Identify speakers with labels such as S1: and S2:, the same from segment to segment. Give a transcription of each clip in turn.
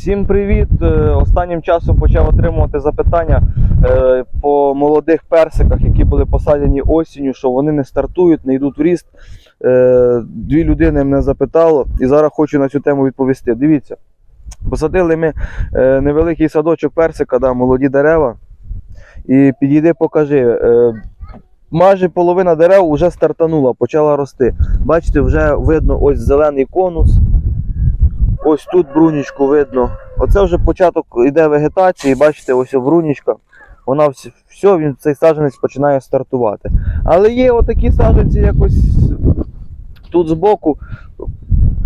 S1: Всім привіт! Е, Останнім часом почав отримувати запитання е, по молодих персиках, які були посаджені осінню, що вони не стартують, не йдуть в ріст. Е, Дві людини мене запитало, і зараз хочу на цю тему відповісти. Дивіться, посадили ми невеликий садочок персика, да, молоді дерева. І підійди, покажи. Майже половина дерев вже стартанула, почала рости. Бачите, вже видно ось зелений конус. Ось тут брунічку видно. Оце вже початок іде вегетації, бачите, ось брунічка. Вона вс- все, він цей саджанець починає стартувати. Але є отакі саджанці якось тут збоку.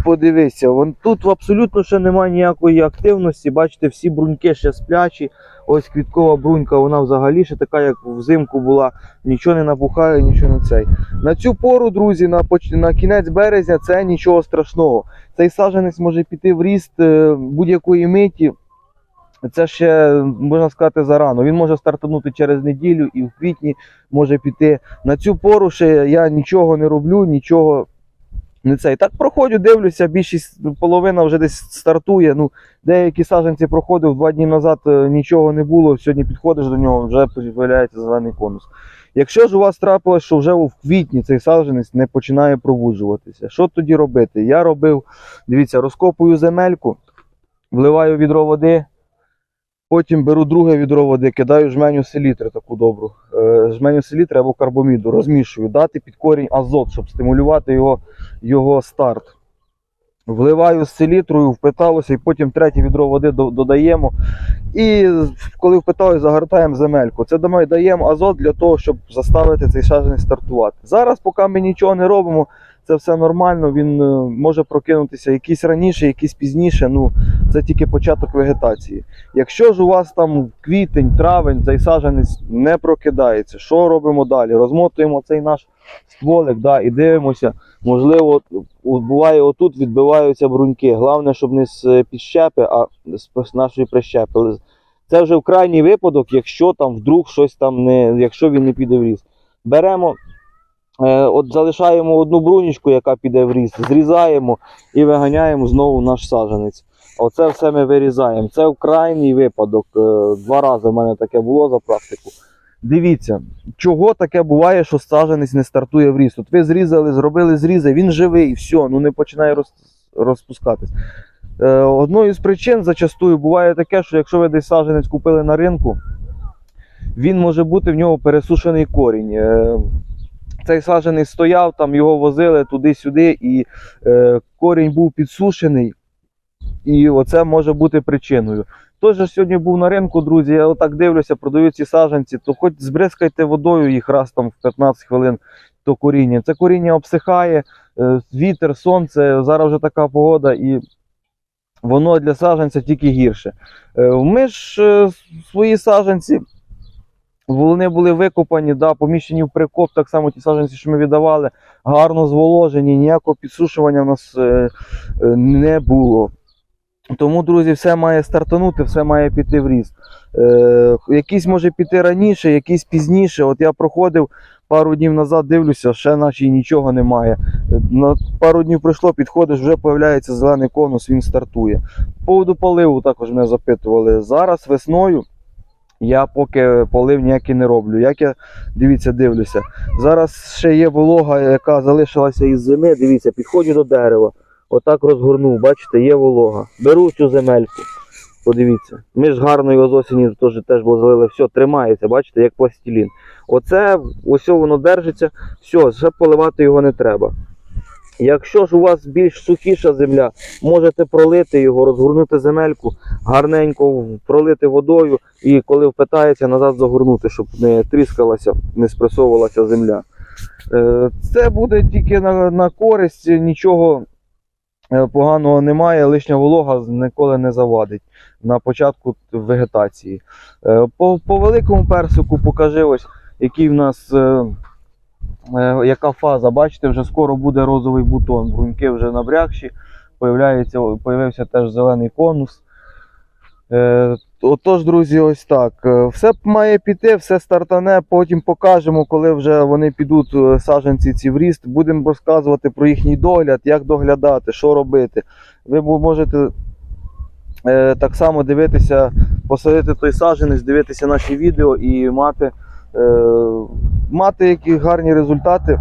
S1: Подивися, вон, тут абсолютно ще немає ніякої активності. Бачите, всі бруньки ще сплячі. Ось квіткова брунька, вона взагалі ще така, як взимку була, нічого не набухає, нічого не цей. На цю пору, друзі, на, на кінець березня це нічого страшного цей саджанець може піти в ріст е, будь-якої миті. Це ще можна сказати зарано. Він може стартанути через неділю і в квітні може піти. На цю пору ще я нічого не роблю, нічого не цей. Так проходжу, дивлюся, більшість половина вже десь стартує. Ну, деякі саджанці проходив два дні назад, е, нічого не було. Сьогодні підходиш до нього, вже з'являється зелений конус. Якщо ж у вас трапилось, що вже в квітні цей саджанець не починає пробуджуватися, що тоді робити? Я робив, дивіться, розкопую земельку, вливаю відро води, потім беру друге відро води, кидаю жменю селітри таку добру. Е, Жменю селітри або карбоміду, розмішую, дати під корінь азот, щоб стимулювати його, його старт. Вливаю з селітрою, впиталося, і потім третє відро води додаємо. І коли впитаю, загортаємо земельку. Це дамо- даємо азот для того, щоб заставити цей саджанець стартувати. Зараз, поки ми нічого не робимо, це все нормально. Він е, може прокинутися якийсь раніше, якийсь пізніше. Ну це тільки початок вегетації. Якщо ж у вас там квітень, травень, цей саджанець не прокидається, що робимо далі? Розмотуємо цей наш стволик, да, і дивимося. Можливо, буває отут відбиваються бруньки. Головне, щоб не з підщепи, а з нашої прищепи. Це вже в крайній випадок, якщо там вдруг щось там не, якщо він не піде в ріст. Беремо, е, от залишаємо одну брунічку, яка піде в ріст, зрізаємо і виганяємо знову наш саджанець. Оце все ми вирізаємо. Це в крайній випадок. Е, Два рази в мене таке було за практику. Дивіться, чого таке буває, що саджанець не стартує в ріст. От ви зрізали, зробили зрізи, він живий, все, ну не починає роз, розпускатись. Е, одною з причин зачастую буває таке, що якщо ви десь саджанець купили на ринку, він може бути в нього пересушений корінь. Е, цей саджанець стояв, там його возили туди-сюди, і е, корінь був підсушений. І оце може бути причиною. Той же сьогодні був на ринку, друзі. Я отак дивлюся, продають ці саджанці, то хоч збризкайте водою їх раз там в 15 хвилин то коріння. Це коріння обсихає, е, вітер, сонце, зараз вже така погода, і воно для саджанця тільки гірше. Е, Ми ж е, свої саджанці. Вони були викопані, да, поміщені в прикоп, так само ті саджанці, що ми віддавали, гарно зволожені, ніякого підсушування в нас не було. Тому, друзі, все має стартанути, все має піти в ріст. Е, якийсь може піти раніше, якийсь пізніше. От я проходив пару днів назад, дивлюся, ще наче нічого немає. На пару днів пройшло, підходиш, вже з'являється зелений конус, він стартує. По поводу поливу також мене запитували. Зараз весною я поки полив ніякий не роблю. Як я дивіться, дивлюся. Зараз ще є волога, яка залишилася із зими. Дивіться, підходжу до дерева. Отак розгорнув, бачите, є волога. Беру цю земельку. Подивіться. Ми ж гарно його з осені теж, теж було залили. Все, тримається, бачите, як пластилін. Оце, ось воно держиться, все, вже поливати його не треба. Якщо ж у вас більш сухіша земля, можете пролити його, розгорнути земельку, гарненько пролити водою і коли впитається, назад загорнути, щоб не тріскалася, не спресовувалася земля. Е, Це буде тільки на, користь, нічого поганого немає, лишня волога ніколи не завадить на початку вегетації. Е, По, по великому персику покажи ось, який в нас. е, е, Яка фаза, бачите, вже скоро буде розовий бутон. Бруньки вже набрякші, появляється, появився теж зелений конус. Е, Отож, друзі, ось так. Е, Все має піти, все стартане. Потім покажемо, коли вже вони підуть е, саджанці ці в ріст. Будемо розказувати про їхній догляд, як доглядати, що робити. Ви можете так само дивитися, посадити той саджанець, дивитися наші відео і мати, мати які гарні результати,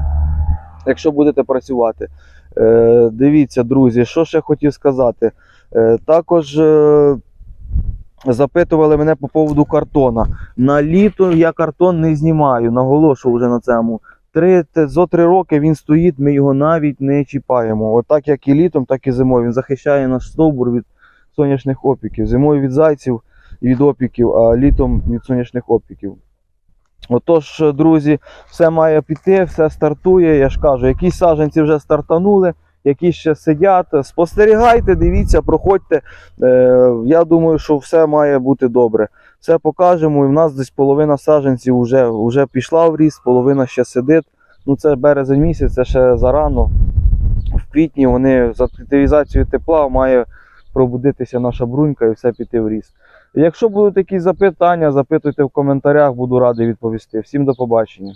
S1: якщо будете працювати. Дивіться, друзі, що ще хотів сказати. Також запитували мене по поводу картона. На літо я картон не знімаю, наголошую вже на цьому. Три, зо три роки він стоїть, ми його навіть не чіпаємо. Отак як і літом, так і зимою. Він захищає наш стовбур від сонячних опіків. Зимою від зайців і від опіків, а літом від сонячних опіків. Отож, друзі, все має піти, все стартує. Я ж кажу, якісь саджанці вже стартанули, якісь ще сидять. Спостерігайте, дивіться, проходьте. Е, я думаю, що все має бути добре. Все покажемо. І в нас десь половина саджанців вже, вже пішла в ріст, половина ще сидить. Ну, це березень місяць, це ще зарано. В квітні вони з активізацією тепла має пробудитися наша брунька і все піти в ріст. Якщо будуть якісь запитання, запитуйте в коментарях, буду радий відповісти. Всім до побачення.